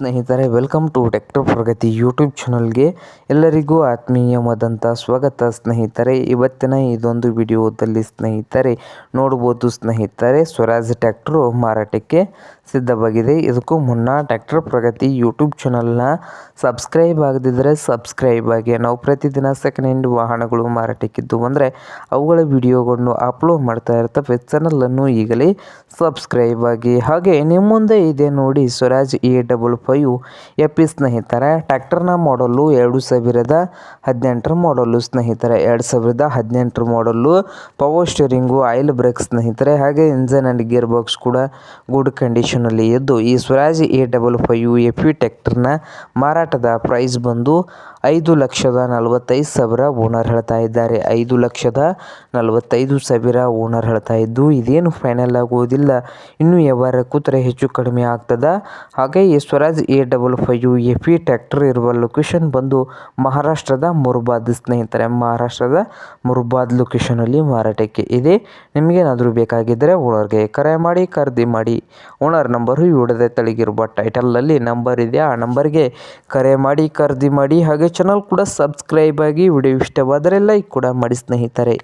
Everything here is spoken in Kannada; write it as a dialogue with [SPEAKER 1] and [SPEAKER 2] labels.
[SPEAKER 1] ಸ್ನೇಹಿತರೆ, welcome to tractor Pragati YouTube ಚಾನಲ್ಗೆ ಎಲ್ಲರಿಗೂ ಆತ್ಮೀಯವಾದಂಥ ಸ್ವಾಗತ ಸ್ನೇಹಿತರೆ. ಇವತ್ತಿನ ಇದೊಂದು ವಿಡಿಯೋದಲ್ಲಿ ಸ್ನೇಹಿತರೆ, ನೋಡ್ಬೋದು ಸ್ನೇಹಿತರೆ, ಸ್ವರಾಜ್ ಟ್ಯಾಕ್ಟ್ರು ಮಾರಾಟಕ್ಕೆ ಸಿದ್ಧವಾಗಿದೆ. ಇದಕ್ಕೂ ಮುನ್ನ ಟ್ಯಾಕ್ಟರ್ ಪ್ರಗತಿ ಯೂಟ್ಯೂಬ್ ಚಾನಲ್ನ ಸಬ್ಸ್ಕ್ರೈಬ್ ಆಗದಿದ್ದರೆ ಸಬ್ಸ್ಕ್ರೈಬ್ ಆಗಿ. ನಾವು ಪ್ರತಿದಿನ ಸೆಕೆಂಡ್ ಹ್ಯಾಂಡ್ ವಾಹನಗಳು ಮಾರಾಟಕ್ಕಿದ್ದು ಅಂದರೆ ಅವುಗಳ ವಿಡಿಯೋಗಳನ್ನು ಅಪ್ಲೋಡ್ ಮಾಡ್ತಾ ಇರ್ತವೆ. ಚಾನಲನ್ನು ಈಗಲೇ ಸಬ್ಸ್ಕ್ರೈಬ್ ಆಗಿ. ಹಾಗೆ ನಿಮ್ಮ ಮುಂದೆ ಇದೆ ನೋಡಿ ಸ್ವರಾಜ್ ಎ ಡಬಲ್ ಫೈವ್ ಎಪ್ಪಿ ಸ್ನೇಹಿತರ ಟ್ಯಾಕ್ಟರ್ನ ಮಾಡಲು ಎರಡು ಸಾವಿರದ ಹದಿನೆಂಟರ ಮಾಡಲು ಸ್ನೇಹಿತರೆ, ಎರಡು ಸಾವಿರದ ಹದಿನೆಂಟರ ಮಾಡಲು ಪವರ್ ಸ್ಟೇರಿಂಗು ಆಯಿಲ್ ಬ್ರೇಕ್ ಸ್ನೇಹಿತರೆ, ಹಾಗೆ ಇಂಜನ್ ಆ್ಯಂಡ್ ಗಿಯರ್ ಬಾಕ್ಸ್ ಕೂಡ ಗುಡ್ ಕಂಡೀಷನಲ್ಲಿ ಇದ್ದು ಈ Swaraj A double five F U ಟ್ಯಾಕ್ಟರ್ನ ಮಾರಾಟದ ಪ್ರೈಸ್ ಬಂದು ಐದು ಲಕ್ಷದ ನಲವತ್ತೈದು ಸಾವಿರ ಓನರ್ ಹೇಳ್ತಾ ಇದ್ದಾರೆ. ಐದು ಲಕ್ಷದ ನಲವತ್ತೈದು ಸಾವಿರ ಓನರ್ ಹೇಳ್ತಾ ಇದ್ದು, ಇದೇನು ಫೈನಲ್ ಆಗುವುದಿಲ್ಲ. ಇನ್ನೂ ವ್ಯವಹಾರ ಕೂತರೆ ಹೆಚ್ಚು ಕಡಿಮೆ ಆಗ್ತದ. ಹಾಗೆ ಈ Swaraj A double five A P tractor ಇರುವ ಲೊಕೇಶನ್ ಬಂದು ಮಹಾರಾಷ್ಟ್ರದ ಮುರ್ಬಾದ್. ಸ್ನೇಹಿತರೆ, ಮಹಾರಾಷ್ಟ್ರದ ಮುರ್ಬಾದ್ ಲೊಕೇಶನಲ್ಲಿ ಮಾರಾಟಕ್ಕೆ ಇದೆ. ನಿಮಗೇನಾದರೂ ಬೇಕಾಗಿದ್ದರೆ ಓನರ್ಗೆ ಕರೆ ಮಾಡಿ, ಖರೀದಿ ಮಾಡಿ. ಓನರ್ ನಂಬರು ವಿಡಿಯೋದ ತಳಗಿರುವ ಟೈಟಲಲ್ಲಿ ನಂಬರ್ ಇದೆ. ಆ ನಂಬರ್ಗೆ ಕರೆ ಮಾಡಿ, ಖರೀದಿ ಮಾಡಿ, ಹಾಗೆ ಚಾನಲ್ ಕೂಡ ಸಬ್ಸ್ಕ್ರೈಬ್ ಆಗಿ ವಿಡಿಯೋ ಇಷ್ಟವಾದರೆ ಲೈಕ್ ಕೂಡ ಮಾಡಿ ಸ್ನೇಹಿತರೆ.